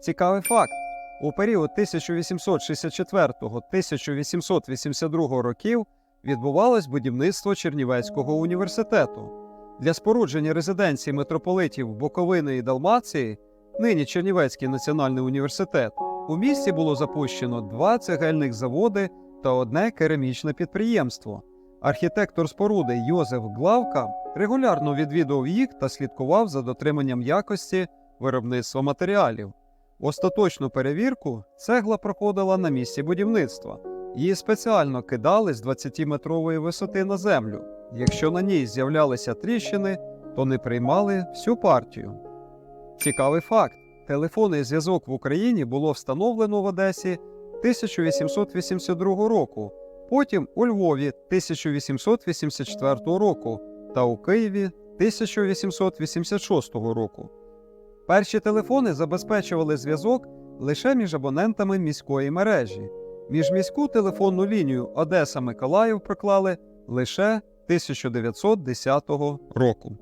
Цікавий факт: у період 1864-1882 років відбувалось будівництво Чернівецького університету. Для спорудження резиденції митрополитів Буковини і Далмації, нині Чернівецький національний університет, у місті було запущено два цегельних заводи та одне керамічне підприємство. Архітектор споруди Йозеф Главка регулярно відвідував їх та слідкував за дотриманням якості виробництва матеріалів. Остаточну перевірку цегла проходила на місці будівництва. Її спеціально кидали з 20-метрової висоти на землю. Якщо на ній з'являлися тріщини, то не приймали всю партію. Цікавий факт: телефонний зв'язок в Україні було встановлено в Одесі 1882 року, потім у Львові 1884 року та у Києві 1886 року. Перші телефони забезпечували зв'язок лише між абонентами міської мережі. Міжміську телефонну лінію Одеса Миколаїв проклали лише 1910 року.